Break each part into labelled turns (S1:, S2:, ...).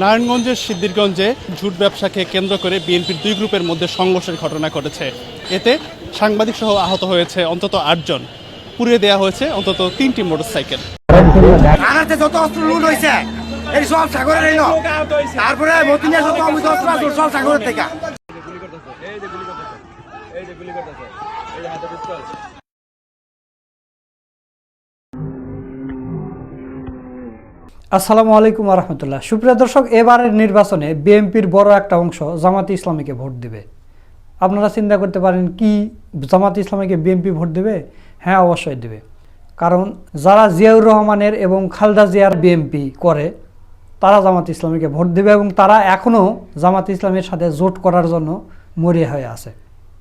S1: নারায়ণগঞ্জের সিদ্দিরগঞ্জে ঝুট ব্যবসাকে কেন্দ্র করে বিএনপির দুই গ্রুপের মধ্যে সংঘর্ষের ঘটনা ঘটেছে। এতে সাংবাদিক সহ আহত হয়েছে অন্তত আটজন। পুড়িয়ে দেওয়া হয়েছে অন্তত তিনটি মোটরসাইকেল।
S2: যত অস্ত্র লুট হয়েছে এই সব সাগরের এলো তারপরে মতিনের যত অস্ত্র সব সাগরের থেকে।
S3: আসসালামু আলাইকুম রহমতুল্লাহ সুপ্রিয় দর্শক, এবারের নির্বাচনে বিএনপির বড় একটা অংশ জামাতে ইসলামীকে ভোট দেবে। আপনারা চিন্তা করতে পারেন, কি জামাতে ইসলামীকে বিএনপি ভোট দেবে? হ্যাঁ অবশ্যই দেবে। কারণ যারা জিয়াউর রহমানের এবং খালদা জিয়ার বিএনপি করে, তারা জামাত ইসলামীকে ভোট দেবে এবং তারা এখনও জামাত ইসলামের সাথে জোট করার জন্য মরিয়া হয়ে আছে।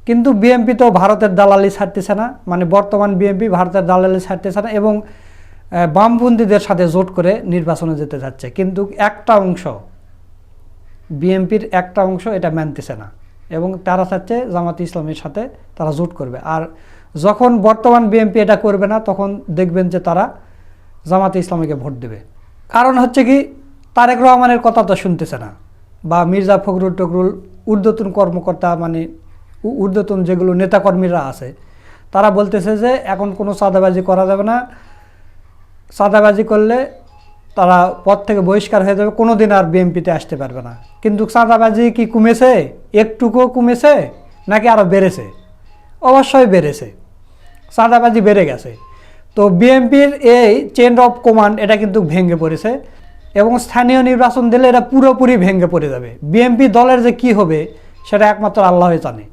S3: কিন্তু বিএনপি তো ভারতের দালালি ছাড়তেছে না মানে বর্তমান বিএনপি ভারতের দালালি ছাড়তেছে না এবং বামপন্থীদের সাথে জোট করে নির্বাচনে যেতে যাচ্ছে। কিন্তু একটা অংশ, বিএনপির একটা অংশ এটা মানতেছে না। এবং তারা চাচ্ছে জামাত ইসলামের সাথে তারা জোট করবে। আর যখন বর্তমান বিএনপি এটা করবে না, তখন দেখবেন যে তারা জামাতে ইসলামীকে ভোট দেবে। কারণ হচ্ছে কি, তারেক রহমানের কথা তো শুনতেছে না। বা মির্জা ফখরুল টখরুল, ঊর্ধ্বতন কর্মকর্তা মানে ঊর্ধ্বতন যেগুলো নেতাকর্মীরা আছে, তারা বলতেছে যে এখন কোনো চাঁদাবাজি করা যাবে না। চাঁদাবাজি করলে তারা পদ থেকে বহিষ্কার হয়ে যাবে কোনো দিন আর বিএনপিতে আসতে পারবে না। কিন্তু চাঁদাবাজি কি কমেছে? একটুকুও কমেছে নাকি আরও বেড়েছে? অবশ্যই বেড়েছে। চাঁদাবাজি বেড়ে গেছে। তো বিএনপির এই চেন অফ কমান্ড এটা কিন্তু ভেঙে পড়েছে এবং স্থানীয় নির্বাচন দিলে এটা পুরোপুরি ভেঙে পড়ে যাবে। বিএনপি দলের যে কি হবে, সেটা একমাত্র আল্লাহ জানে।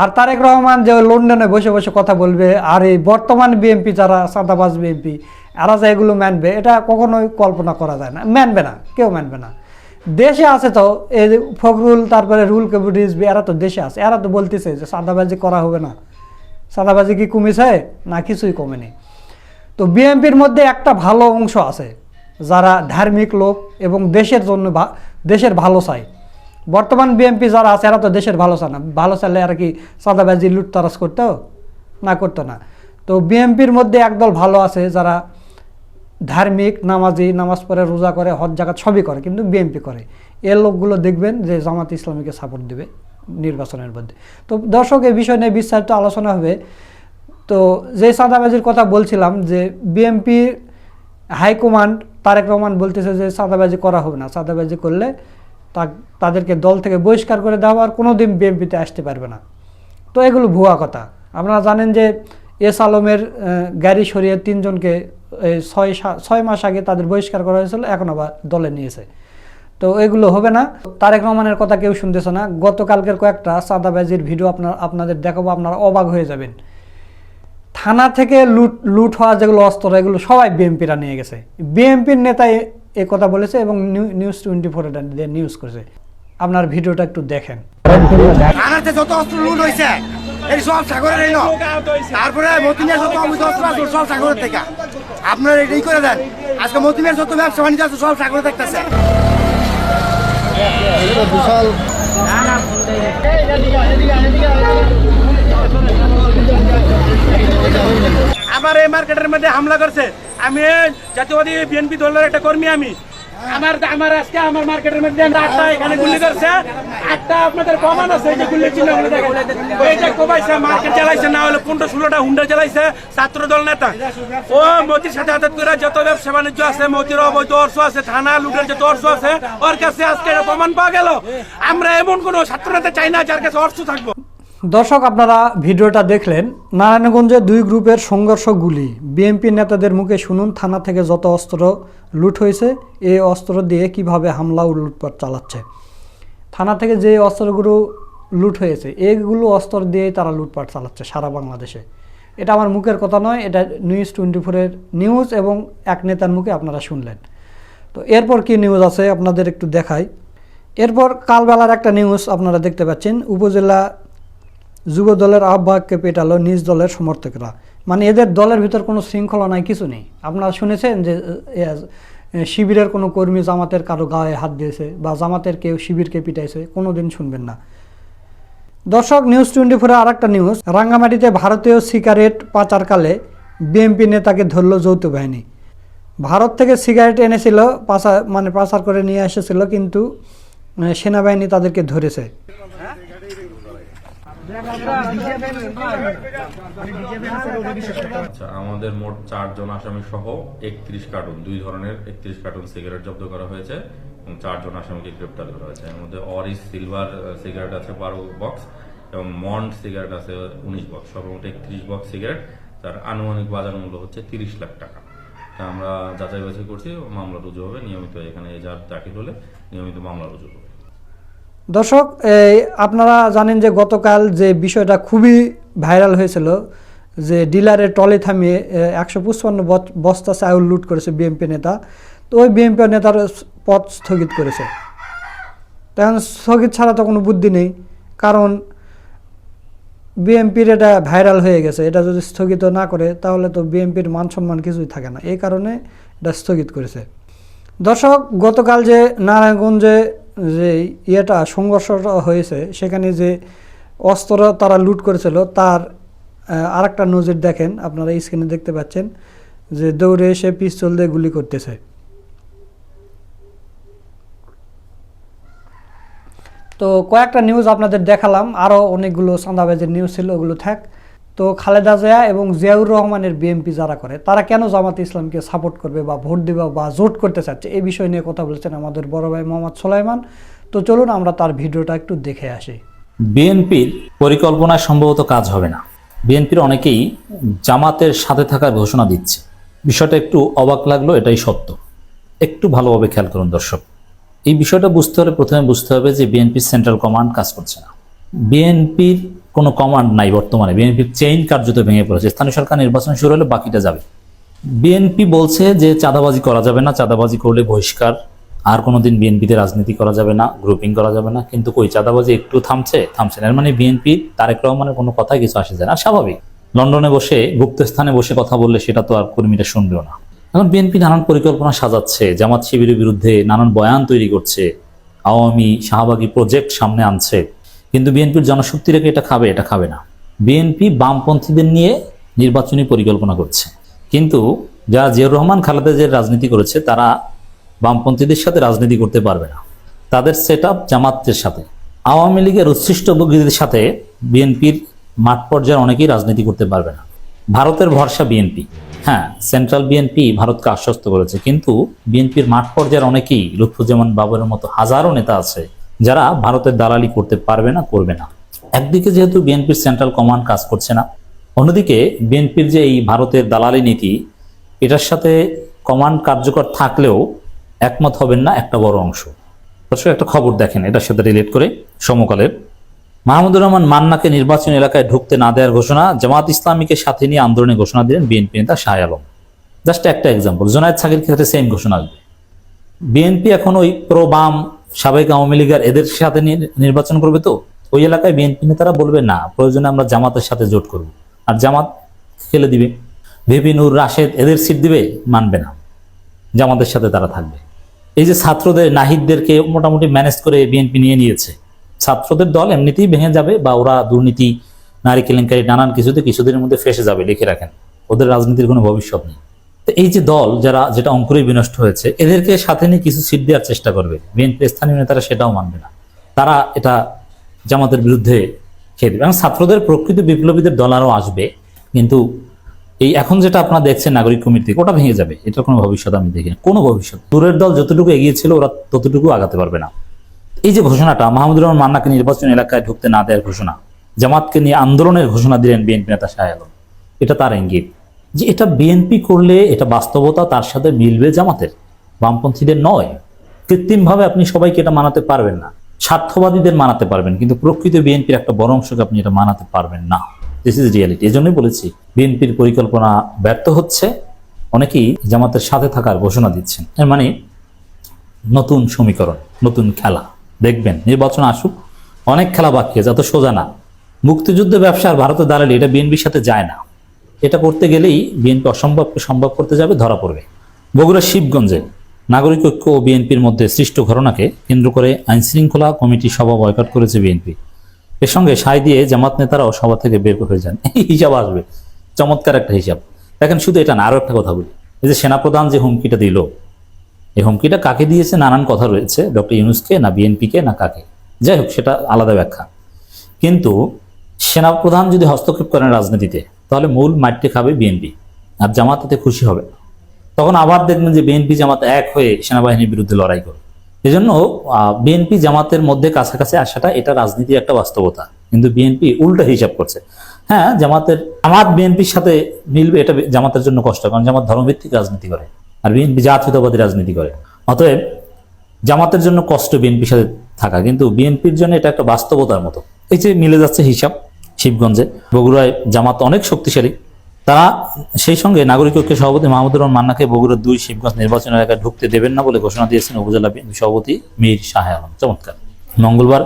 S3: আর তারেক রহমান যে লন্ডনে বসে বসে কথা বলবে, আর এই বর্তমান বিএনপি যারা চাঁদাবাজ বিএনপি এরা যে এগুলো মানবে, এটা কখনোই কল্পনা করা যায় না। মানবে না, কেউ মানবে না। দেশে আছে তো, এই ফখরুল, তারপরে রুল কবির রিজভি এরা তো দেশে আছে। এরা তো বলতেছে যে সাদাবাজি করা হবে না। সাদাবাজি কি কমেছে? না, কিছুই কমেনি। তো বিএনপির মধ্যে একটা ভালো অংশ আছে, যারা ধার্মিক লোক এবং দেশের জন্য দেশের ভালো চায়। বর্তমান বিএনপি যারা আছে, এরা তো দেশের ভালো চায় না। ভালো চাইলে আর কি সাদাবাজি লুটতারাজ করতো? না করতো না। তো বিএনপির মধ্যে একদল ভালো আছে, যারা ধার্মিক নামাজি, নামাজ পড়ে, রোজা করে, হজ জাকাত সবই করে, কিন্তু বিএনপি করে। এ লোকগুলো দেখবেন যে জামাত ইসলামীকে সাপোর্ট দেবে নির্বাচনের মধ্যে। তো দর্শক এই বিষয় নিয়ে বিস্তারিত আলোচনা হবে। তো যে চাঁদাবাজির কথা বলছিলাম যে বিএনপি হাইকমান্ড তারেক রহমান বলতেছে যে সাদাবাজি করা হবে না। চাঁদাবাজি করলে তা- তাদেরকে দল থেকে বহিষ্কার করে দেওয়া আর কোনো দিন বিএনপিতে আসতে পারবে না। তো এগুলো ভুয়া কথা। আপনারা জানেন যে এস আলমের গাড়ি সরিয়ে তিনজনকে ছয় ছয় মাস আগে তাদের বহিষ্কার করা হয়েছিল, এখন আবার দলে নিয়েছে। তো এগুলো হবে না। তারেক রহমানের কথা কেউ শুনতেছে না। গতকালকের কয়েকটা চাঁদাবাজির ভিডিও আপনার, আপনাদের দেখাবো, আপনারা অবাক হয়ে যাবেন। থানা থেকে লুট লুট হওয়া যেগুলো অস্ত্র, এগুলো সবাই বিএনপিরা নিয়ে গেছে। বিএনপির নেতা এ- কথা বলেছে এবং new- news twenty four news করেছে। আপনার ভিডিওটা একটু দেখেন।
S2: এই সব সাগরের এলো তারপরে মতিনের যত অস্ত্র আছে সব সাগরের থেকে। আপনারা এটাই করে দেন। আজকে মতিনের যত ব্যবসা বাণিজ্য আছে, সব সাগরে দেখতেছে।
S4: আমার এই মার্কেটের মধ্যে হামলা করছে। আমি জাতীয়বাদী বিএনপি দলের একটা কর্মী আমি। আমার আমার আজকে আমার মার্কেটের মধ্যে আটটা এখানে গুলি করছে, আটটা আপনাদের কমান আছে, এই যে গুলি চিহ্ন দেখেন। যে মার্কেট চালাইছে না হলে পনেরো ষোলোটা হুন্ডা চালাইছে ছাত্র দল নেতা। ও মতির সাথে হাতে করে যত ব্যবসা বাণিজ্য আছে, মতির অবৈধ অর্থ আছে, থানা, লুটের যত অর্থ আছে, ওর কাছে আজকে প্রমাণ পাওয়া গেল। আমরা এমন কোনো ছাত্র নেতা চাই না যার কাছে অর্থ থাকব।
S3: দর্শক, আপনারা ভিডিওটা দেখলেন। নারায়ণগঞ্জে দুই গ্রুপের সংঘর্ষ গুলি বিএনপি নেতাদের মুখে শুনুন, থানা থেকে যত অস্ত্র লুট হয়েছে, এই অস্ত্র দিয়ে কীভাবে হামলা ও লুটপাট চালাচ্ছে। থানা থেকে যে অস্ত্রগুলো লুট হয়েছে এইগুলো অস্ত্র দিয়েই তারা লুটপাট চালাচ্ছে সারা বাংলাদেশে। এটা আমার মুখের কথা নয়, এটা নিউজ টোয়েন্টি ফোরের নিউজ এবং এক নেতার মুখে আপনারা শুনলেন। তো এরপর কি নিউজ আছে, আপনাদের একটু দেখাই। এরপর কালবেলার একটা নিউজ আপনারা দেখতে পাচ্ছেন। উপজেলা যুব দলের আহ্বায়ককে পেটালো নিজ দলের সমর্থকরা। মানে এদের দলের ভিতর কোনো শৃঙ্খলা নাই, কিছু নেই। আপনারা শুনেছেন যে শিবিরের কোনো কর্মী জামাতের কারও গায়ে হাত দিয়েছে বা জামাতের কেউ শিবিরকে পিটাইছে কোনো দিন শুনবেন না। দর্শক, নিউজ টোয়েন্টি ফোরে আর একটা নিউজ। রাঙ্গামাটিতে ভারতীয় সিগারেট পাচারকালে বিএমপি নেতাকে ধরল যৌথ বাহিনী। ভারত থেকে সিগারেট এনেছিল পাচার মানে পাচার করে নিয়ে এসেছিল, কিন্তু সেনাবাহিনী তাদেরকে ধরেছে।
S5: আচ্ছা আমাদের মোট চারজন আসামি সহ একত্রিশ কার্টুন, দুই ধরনের একত্রিশ কার্টুন সিগারেট জব্দ করা হয়েছে এবং চারজন আসামিকে গ্রেপ্তার করা হয়েছে। এর মধ্যে অরিস সিলভার সিগারেট আছে বারো বক্স এবং মন্ড সিগারেট আছে উনিশ বক্স। সর্বমোট একত্রিশ বক্স সিগারেট, তার আনুমানিক বাজার মূল্য হচ্ছে তিরিশ লাখ টাকা। তা আমরা যাচাই বাছাই করছি, মামলা রুজু হবে। নিয়মিত এখানে এজাহার দাখিল হলে নিয়মিত মামলা রুজু হবে।
S3: দর্শক আপনারা জানেন যে গতকাল যে বিষয়টা খুবই ভাইরাল হয়েছিল, যে ডিলারের টলে থামিয়ে একশো পঁচপান্ন বস্তা চাউল লুট করেছে বিএনপি নেতা। তো ওই বিএনপি নেতার পথ স্থগিত করেছে। তখন স্থগিত ছাড়া তো কোনো বুদ্ধি নেই, কারণ বিএমপির এটা ভাইরাল হয়ে গেছে। এটা যদি স্থগিত না করে, তাহলে তো বিএমপির মান সম্মান কিছুই থাকে না। এই কারণে এটা স্থগিত করেছে। দর্শক, গতকাল যে নারায়ণগঞ্জে যে ইয়েটা, সংঘর্ষটা হয়েছে, সেখানে যে অস্ত্র তারা লুট করেছিল, তার আর একটা নজির দেখেন, আপনারা স্ক্রিনে দেখতে পাচ্ছেন, যে দৌড়ে এসে পিস্তল দিয়ে গুলি করতেছে। তো কয়েকটা নিউজ আপনাদের দেখালাম আরও অনেকগুলো চাঁদাবাজের নিউজ ছিল, ওগুলো থাক। তো খালেদা জিয়া এবং জিয়াউর রহমানের বিএনপি যারা করে, তারা কেন জামাত ইসলামকে সাপোর্ট করবে বা ভোট দেবে বা জোট করতে চাচ্ছে? এই বিষয় নিয়ে কথা বলেছেন আমাদের বড় ভাই মোহাম্মদ সোলাইমান। তো চলুন আমরা তার ভিডিওটা একটু দেখে আসি।
S6: বিএনপির পরিকল্পনায় সম্ভবত কাজ হবে না। বিএনপির অনেকেই জামাতের সাথে থাকার ঘোষণা দিচ্ছে। বিষয়টা একটু অবাক লাগল, এটাই সত্য। একটু ভালোভাবে খেয়াল করুন দর্শক। এই বিষয়টা বুঝতে হলে প্রথমে বুঝতে হবে যে বিএনপির সেন্ট্রাল কমান্ড কাজ করছে না। বিএনপির কোনো কমান্ড নাই বর্তমানে। বিএনপির চেইন কার্যত ভেঙে পড়েছে। স্থানীয় সরকার নির্বাচন শুরু হলে বাকিটা যাবে। বিএনপি বলছে যে চাঁদাবাজি করা যাবে না, চাঁদাবাজি করলে বহিষ্কার। আর কোনোদিন বিএনপিতে রাজনীতি করা যাবে না গ্রুপিং করা যাবে না। কিন্তু কই, চাঁদাবাজি একটু থামছে? থামছে না। মানে বিএনপি তারেক রহমানের কোনো কথাই কিছু আসে যায় না। স্বাভাবিক, লন্ডনে বসে, গুপ্ত স্থানে বসে কথা বললে সেটা তো আর কর্মীরা শুনবেও না। এখন বিএনপি নানান পরিকল্পনা সাজাচ্ছে। জামাত শিবিরের বিরুদ্ধে নানান বয়ান তৈরি করছে। আওয়ামী শাহবাগী প্রজেক্ট সামনে আনছে। কিন্তু বিএনপির জনশক্তি রেখে এটা খাবে এটা খাবে না। বিএনপি বামপন্থীদের নিয়ে নির্বাচনী পরিকল্পনা করছে। কিন্তু যারা জিয়াউর রহমান, খালেদা যে রাজনীতি করেছে, তারা বামপন্থীদের সাথে রাজনীতি করতে পারবে না। তাদের সেট আপ জামাতের সাথে। আওয়ামী লীগের উচ্ছিষ্ট বগ্রীদের সাথে বিএনপির মাঠ পর্যায়ে অনেকেই রাজনীতি করতে পারবে না। ভারতের ভরসা বিএনপি। হ্যাঁ সেন্ট্রাল বিএনপি ভারতকে আশ্বস্ত করেছে, কিন্তু বিএনপির মাঠ পর্যায়ের অনেকেই লুৎফুজ্জামান বাবরের মতো হাজারো নেতা আছে যারা ভারতের দালালি করতে পারবে না, করবে না। একদিকে যেহেতু বিএনপির সেন্ট্রাল কমান্ড কাজ করছে না, অন্যদিকে বিএনপির যে এই ভারতের দালালি নীতি, এটার সাথে কমান্ড কার্যকর থাকলেও একমত হবেন না একটা বড় অংশ। দর্শক, একটা খবর দেখেন, এটার সাথে রিলেট করে সমকালের। মাহমুদুর রহমান মান্নাকে নির্বাচন এলাকায় ঢুকতে না দেওয়ার ঘোষণা, জামাত ইসলামীকে সাথে নিয়ে আন্দোলনে ঘোষণা দিলেন বিএনপি নেতা শাহ আলম। জাস্ট একটা এক্সাম্পল জোনায়দ সাকির ক্ষেত্রে সেম ঘোষণা আসবে। বিএনপি এখন ওই প্রো বাম সাবেক আওয়ামী লীগের এদের সাথে নির্বাচন করবে তো? ওই এলাকায় বিএনপি নেতারা বলবে, না, প্রয়োজনে আমরা জামাতের সাথে জোট করব। আর জামাত খেলে দিবে। ভিপি নূর রাশেদ এদের সিট দিবে, মানবে না। জামাতের সাথে তারা থাকবে। এই যে ছাত্রদের, নাহিদদেরকে মোটামুটি ম্যানেজ করে বিএনপি নিয়ে নিয়েছে। ছাত্রদের দল এমনিতেই ভেঙে যাবে বা ওরা দুর্নীতি, নারী কেলেঙ্কারি, নানান কিছুতে কিছুদিনের মধ্যে ফেসে যাবে, লিখে রাখেন। ওদের রাজনীতির কোনো ভবিষ্যৎ নেই। তো এই যে দল যারা, যেটা অঙ্কুরে বিনষ্ট হয়েছে, এদেরকে সাথে নিয়ে কিছু সিট দেওয়ার চেষ্টা করবে। বিএনপি স্থানীয় নেতারা সেটাও মানবে না। তারা এটা জামাতের বিরুদ্ধে খেয়ে দেবে। এবং ছাত্রদের প্রকৃত বিপ্লবীদের দল আরও আসবে, কিন্তু এই এখন যেটা আপনারা দেখছেন নাগরিক কমিটি ওটা ভেঙে যাবে। এটার কোনো ভবিষ্যৎ আমি দেখি না। কোনো ভবিষ্যৎ দূরের দল যতটুকু এগিয়েছিল ওরা ততটুকু আগাতে পারবে না। এই যে ঘোষণাটা, মাহমুদুর রহমান মান্নাকে নির্বাচন এলাকায় ঢুকতে না দেওয়ার ঘোষণা, জামাতকে নিয়ে আন্দোলনের ঘোষণা দিলেন বিএনপি নেতা শাহ আলম, এটা তার ইঙ্গিত। যে এটা বিএনপি করলে এটা বাস্তবতা তার সাথে মিলবে জামাতের। বামপন্থীদের নয়। কৃত্রিমভাবে আপনি সবাইকে এটা মানাতে পারবেন না। স্বার্থবাদীদের মানাতে পারবেন, কিন্তু প্রকৃত বিএনপির একটা বড় অংশকে আপনি এটা মানাতে পারবেন না। দিস ইজ রিয়ালিটি এজন্যই বলেছি বিএনপির পরিকল্পনা ব্যর্থ হচ্ছে। অনেকেই জামাতের সাথে থাকার ঘোষণা দিচ্ছেন। এর মানে নতুন সমীকরণ, নতুন খেলা। দেখবেন, নির্বাচন আসুক, অনেক খেলা বাকি আছে সোজা না। মুক্তিযুদ্ধ ব্যবসা আর ভারতের দালালি এটা বিএনপির সাথে যায় না। এটা করতে গেলেই বিএনপি অসম্ভবকে সম্ভব করতে যাবে, ধরা পড়বে। বগুড়া শিবগঞ্জে নাগরিক ঐক্য ও বিএনপির মধ্যে সৃষ্ট ঘটনাকে কেন্দ্র করে আইন শৃঙ্খলা কমিটি সভা বয়কট করেছে বিএনপি এর সঙ্গে সায় দিয়ে জামাত নেতারাও সভা থেকে বের হয়ে যান। এই হিসাব আসবে। চমৎকার একটা হিসাব। দেখেন, শুধু এটা না, আরও একটা কথা বলি। এই যে সেনাপ্রধান যে হুমকিটা দিল, এই হুমকিটা কাকে দিয়েছে নানান কথা রয়েছে, ডক্টর ইউনুসকে, না বিএনপিকে না কাকে। যাই হোক, সেটা আলাদা ব্যাখ্যা। কিন্তু সেনাপ্রধান যদি হস্তক্ষেপ করেন রাজনীতিতে তাহলে মূল মাঠটি খাবে বিএনপি আর জামাত এতে খুশি হবে। তখন আবার দেখবেন যে বিএনপি জামাত এক হয়ে সেনাবাহিনীর বিরুদ্ধে লড়াই করে। এজন্য বিএনপি জামাতের মধ্যে কাছাকাছি আসাটা এটা রাজনীতির একটা বাস্তবতা। কিন্তু বিএনপি উল্টো হিসাব করছে। হ্যাঁ জামাতের, জামাত বিএনপির সাথে মিলবে এটা জামাতের জন্য কষ্ট, কারণ জামাত ধর্মভিত্তিক রাজনীতি করে, আর বিএনপি জাতীয়তাবাদী রাজনীতি করে। অতএব, জামাতের জন্য কষ্ট বিএনপির সাথে থাকা, কিন্তু বিএনপির জন্য এটা একটা বাস্তবতার মতো। এই যে মিলে যাচ্ছে হিসাব শিবগঞ্জে। বগুড়ায় জামাত অনেক শক্তিশালী। তারা সেই সঙ্গে নাগরিক ঐক্যের সভাপতি মাহমুদুর রহমান মান্নাকে বগুড়ার দুই শিবগঞ্জ নির্বাচন এলাকায় ঢুকতে দেবেন না বলে ঘোষণা দিয়েছেন উপজেলা সভাপতি মীর শাহ আলম। চমৎকার। মঙ্গলবার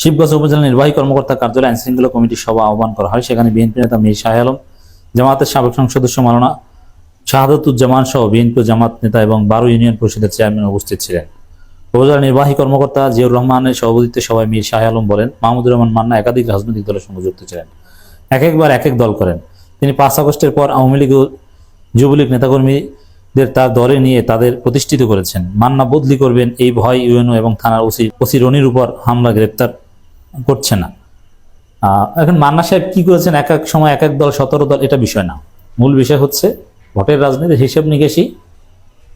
S6: শিবগঞ্জ উপজেলা নির্বাহী কর্মকর্তা কার্যালয় আইন শৃঙ্খলা কমিটির সভা আহ্বান করা হয়। সেখানে বিএনপি নেতা মীর শাহ আলম, জামাতের সাবেক সংসদ সদস্য মালানা শাহাদতুজ্জামান সহ বিএনপি জামাত নেতা এবং বারো ইউনিয়ন পরিষদের চেয়ারম্যান উপস্থিত ছিলেন। উপজেলা নির্বাহী কর্মকর্তা জিয়াউর রহমানের সভাপতিত্বে সভায় মীর শাহ আলম বলেন, মাহমুদুর রহমান মান্না একাধিক রাজনৈতিক দলের সঙ্গে যুক্ত ছিলেন। এক একবার এক এক দল করেন। তিনি পাঁচ আগস্টের পর আওয়ামী লীগ যুবলীগ নেতাকর্মীদের তার দলে নিয়ে তাদের প্রতিষ্ঠিত করেছেন। মান্না বদলি করবেন এই ভয় ইউএনও এবং থানার ওসি ওসি রনির উপর হামলা গ্রেপ্তার করছে না। এখন মান্না সাহেব কি করেছেন? এক এক সময় এক এক দল, সতেরো দল, এটা বিষয় না। মূল বিষয় হচ্ছে, ভোটের রাজনীতির হিসেব নিকেশই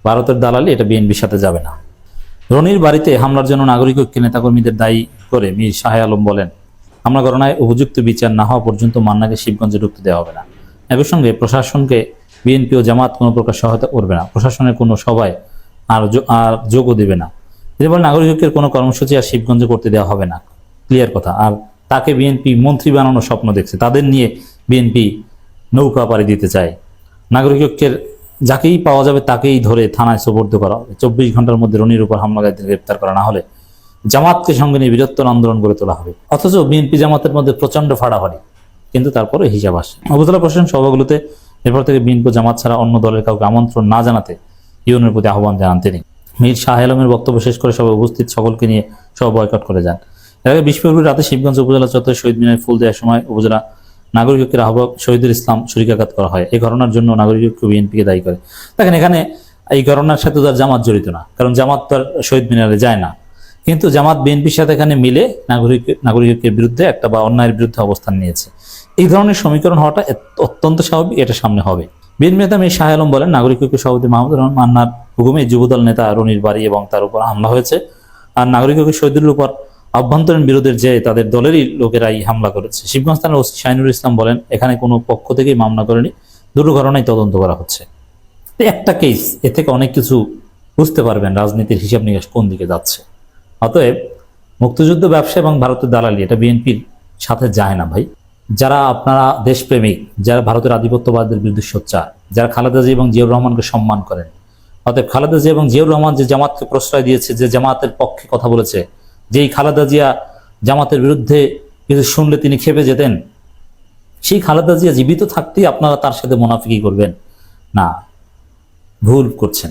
S6: ভারতের দালালি, এটা বিএনপির সাথে যাবে না। রনির বাড়িতে হামলার জন্য নাগরিক ঐক্য নেতাকর্মীদের দায়ী করে মীর শাহ আলম বলেন, হামলা ঘটনায় উপযুক্ত বিচার না হওয়া পর্যন্ত মান্নাকে শিবগঞ্জে ঢুকতে দেওয়া হবে না। একই সঙ্গে প্রশাসনকে বিএনপি ও জামাত কোনো প্রকার সহায়তা করবে না। প্রশাসনের কোনো সভায় আর আর যোগও দেবে না। তিনি বলেন নাগরিক ঐক্যের কোনো কর্মসূচি আর শিবগঞ্জে করতে দেওয়া হবে না। ক্লিয়ার কথা। আর তাকে বিএনপি মন্ত্রী বানানোর স্বপ্ন দেখছে। তাদের নিয়ে বিএনপি নৌকা পাড়ি দিতে চায়। নাগরিক ঐক্যের যাকেই পাওয়া যাবে তাকেই ধরে থানায় সোপর্দ করা হবে। চব্বিশ ঘণ্টার মধ্যে রনির উপর হামলাকারীদের গ্রেপ্তার করা না হলে জামাতকে সঙ্গে নিয়ে বীরত্বর আন্দোলন গড়ে তোলা হবে। অথচ বিএনপি জামাতের মধ্যে প্রচণ্ড ফাড়াফাড়ি, কিন্তু তারপরে হিসাব আসে। উপজেলা প্রশাসন সভাগুলোতে এরপর থেকে বিএনপি জামাত ছাড়া অন্য দলের কাউকে আমন্ত্রণ না জানাতে ইউনের প্রতি আহ্বান জানান তিনি মীর শাহ আলমের বক্তব্য শেষ করে সবাই উপস্থিত, সকলকে নিয়ে সব বয়কট করে যান। এর আগে বিশ ফেব্রুয়ারি রাতে শিবগঞ্জ উপজেলা চত্বরে শহীদ মিনারে ফুল দেওয়ার সময় উপজেলা নাগরিক ঐক্যের আহ্বায়ক শহীদুল ইসলাম ছুরিকাঘাত করা হয়। এই ঘটনার জন্য নাগরিক ঐক্য বিএনপিকে দায়ী করে। দেখেন, এখানে এই ঘটনার সাথে তার জামাত জড়িত না, কারণ জামাত তার শহীদ মিনারে যায় না। কিন্তু জামাত বিএনপির সাথে এখানে মিলে নাগরিক নাগরিক ঐক্যের বিরুদ্ধে একটা বা অন্যায়ের বিরুদ্ধে অবস্থান নিয়েছে। এই ধরনের সমীকরণ হওয়াটা অত্যন্ত স্বাভাবিক, এটা সামনে হবে। বিএনপি নেতা মীর শাহ আলম বলেন নাগরিক ঐক্য সভাপতি মাহমুদ রহমান মান্নার হুকুমে যুবদল নেতা রনির বাড়ি এবং তার উপর হামলা হয়েছে। আর নাগরিক ঐক্য শহীদুলের উপর অভ্যন্তরীণ বিরোধের যে তাদের দলেরই লোকেরাই হামলা করেছে। শিবগঞ্জ থানার ওসি শাহিনুর ইসলাম বলেন, এখানে কোনো পক্ষ থেকেই মামলা করেনি। দুটো ঘটনাই তদন্ত করা হচ্ছে। একটা কেস এ থেকে অনেক কিছু বুঝতে পারবেন রাজনীতির হিসাব নিকাশ কোন দিকে যাচ্ছে। অতএব মুক্তিযুদ্ধ ব্যবসা এবং ভারতের দালালি, এটা বিএনপির সাথে যায় না ভাই। যারা আপনারা দেশপ্রেমিক, যারা ভারতের আধিপত্যবাদের বিরুদ্ধে সোচ্চার, যারা খালেদা জিয়া এবং জিয়াউর রহমানকে সম্মান করেন, অতএব খালেদা জিয়া এবং জিয়াউর রহমান যে জামাতকে প্রশ্রয় দিয়েছে, যে জামাতের পক্ষে কথা বলেছে যেই খালেদা জিয়া জামাতের বিরুদ্ধে কিছু শুনলে তিনি খেপে যেতেন, সেই খালেদা জিয়া জীবিত থাকতেই আপনারা তার সাথে মোনাফিকি করবেন। না, ভুল করছেন।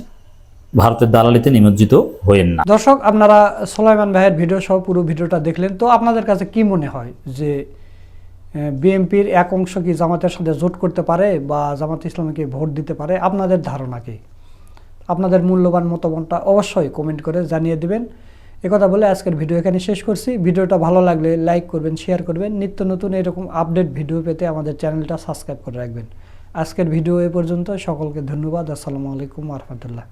S6: ভারতের দালালিতে নিমজ্জিত হয়েন না।
S3: দর্শক, আপনারা সোলাইমান ভাইয়ের ভিডিও সহ পুরো ভিডিওটা দেখলেন। তো আপনাদের কাছে কি মনে হয় যে বিএনপির এক অংশ কি জামাতের সাথে জোট করতে পারে বা জামাত ইসলামীকে ভোট দিতে পারে? আপনাদের ধারণা কি? আপনাদের মূল্যবান মতামতটা অবশ্যই কমেন্ট করে জানিয়ে দিবেন। কথা বলে আজকের ভিডিও এখানে শেষ করছি। ভিডিওটা ভালো লাগলে লাইক করবেন শেয়ার করবেন। নিত্য নতুন এরকম আপডেট ভিডিও পেতে আমাদের চ্যানেলটা সাবস্ক্রাইব করে রাখবেন। আজকের ভিডিও এ পর্যন্ত সকলকে ধন্যবাদ। আসসালামু আলাইকুম রহমতুল্লাহ।